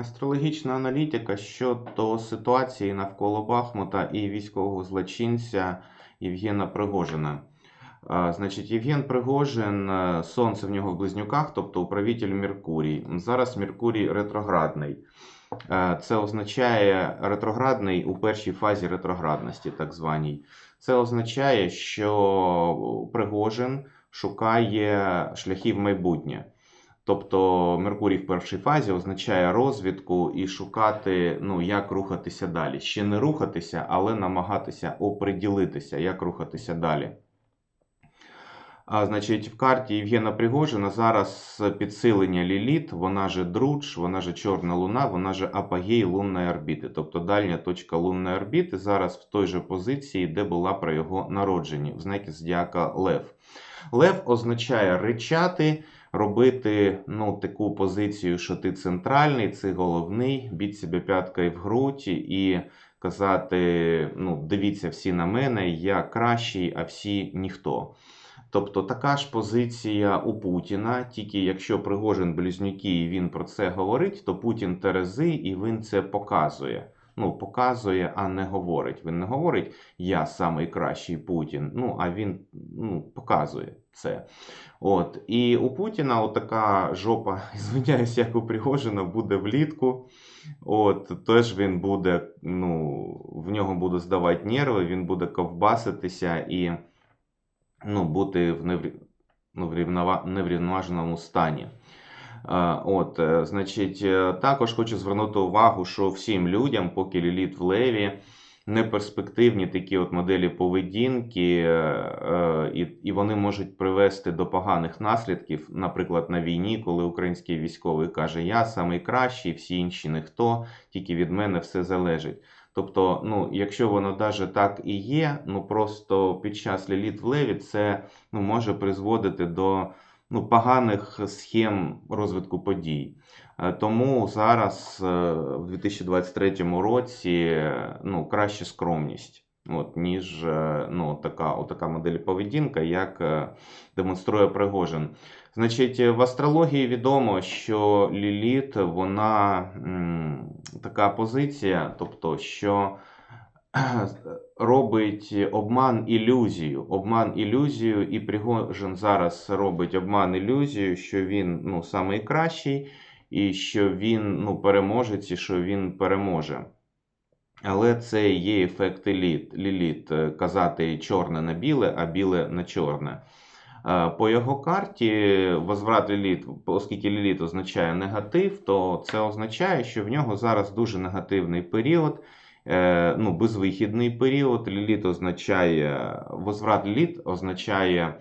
Астрологічна аналітика щодо ситуації навколо Бахмута і військового злочинця Євгена Пригожина. Значить, Євген Пригожин, е, сонце в нього в близнюках, тобто управитель Меркурій. Зараз Меркурій ретроградний. Е, Це означає ретроградний у першій фазі ретроградності, так званій. Це означає, що Пригожин шукає шляхів майбутнє. Тобто Меркурій в першій фазі означає розвідку і шукати, ну, як рухатися далі. Ще не рухатися, але намагатися оприділитися, як рухатися далі. А, значить, в карті Євгена Пригожина зараз підсилення Ліліт, вона же Друдж, вона же Чорна Луна, вона же апогей лунної орбіти, тобто дальня точка лунної орбіти зараз в той же позиції, де була при його народженні, в знакі зодіака Лев. Лев означає ричати, робити ну, таку позицію, що ти центральний, ти головний, біть себе п'яткою в груді і казати: ну, дивіться всі на мене, я кращий, а всі ніхто. Тобто така ж позиція у Путіна, тільки якщо Пригожин близнюки і він про це говорить, то Путін Терези і він це показує. Ну, показує, а не говорить. Він не говорить я самий кращий Путін. Ну, а він ну, показує це. От. І у Путіна така жопа, звиняюсь, як у Пригожина, буде влітку. От, Теж він буде, ну, в нього буде здавати нерви, він буде ковбаситися і ну, бути в ну, неврівноваженому стані. От, е, значить, е, також хочу звернути увагу, що всім людям, поки ліліт в леві, неперспективні такі от моделі поведінки, е, і, вони можуть привести до поганих наслідків, наприклад, на війні, коли український військовий каже: Я найкращий, всі інші ніхто, тільки від мене все залежить. Тобто, ну, якщо воно навіть так і є, ну просто під час ліліт в леві це ну, може призводити до ну, поганих схем розвитку подій. Е, Тому зараз, е, в 2023 році, ну, краще скромність, от, ніж е, ну, така, отака модель поведінка, як демонструє Пригожин. Значить, в астрології відомо, що Ліліт, вона м, така позиція, тобто, що робить обман ілюзію. Обман ілюзію, і Пригожин зараз робить обман ілюзію, що він ну, найкращий, і що він ну, переможець, і що він переможе. Але це є ефект еліт, ліліт, е, казати чорне на біле, а біле на чорне. Е, По його карті возврат ліліт, оскільки ліліт означає негатив, то це означає, що в нього зараз дуже негативний період, ну, безвихідний період. Ліліт означає, возврат ліліт означає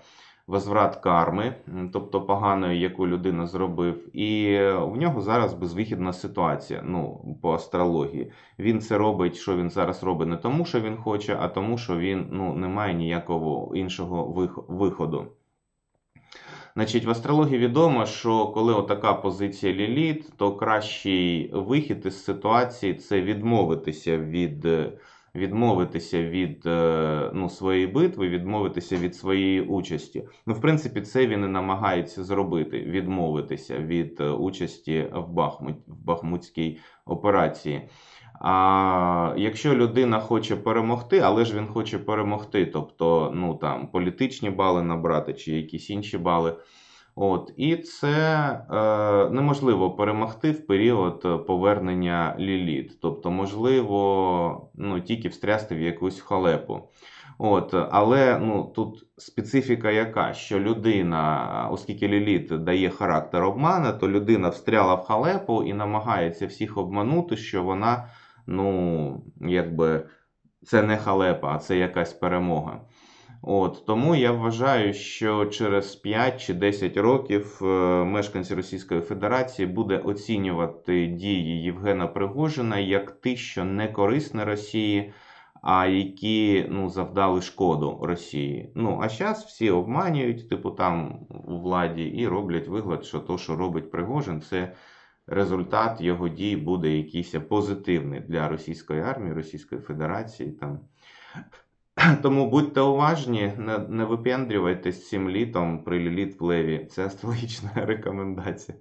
возврат карми, тобто поганої, яку людина зробив. І в нього зараз безвихідна ситуація ну, по астрології. Він це робить, що він зараз робить не тому, що він хоче, а тому, що він ну, не має ніякого іншого вих- виходу. Значить, в астрології відомо, що коли отака позиція ліліт, то кращий вихід із ситуації це відмовитися від, відмовитися від е, ну, своєї битви, відмовитися від своєї участі. Ну, в принципі, це він і намагається зробити: відмовитися від е, участі в, Бахмут, в Бахмутській операції. А якщо людина хоче перемогти, але ж він хоче перемогти, тобто ну там політичні бали набрати чи якісь інші бали. От, і це е, неможливо перемогти в період е, повернення ліліт. Тобто, можливо, ну, тільки встрясти в якусь халепу. От, але ну, тут специфіка яка, що людина, оскільки ліліт дає характер обмана, то людина встряла в халепу і намагається всіх обманути, що вона, ну, якби, це не халепа, а це якась перемога. От, тому я вважаю, що через 5 чи 10 років е, мешканці Російської Федерації буде оцінювати дії Євгена Пригожина як ті, що не корисні Росії, а які ну, завдали шкоду Росії. Ну, а зараз всі обманюють, типу там у владі, і роблять вигляд, що то, що робить Пригожин, це результат його дій буде якийсь позитивний для російської армії, Російської Федерації. Там. Тому будьте уважні, не, не випендрювайтесь цим літом при ліліт в леві. Це астрологічна рекомендація.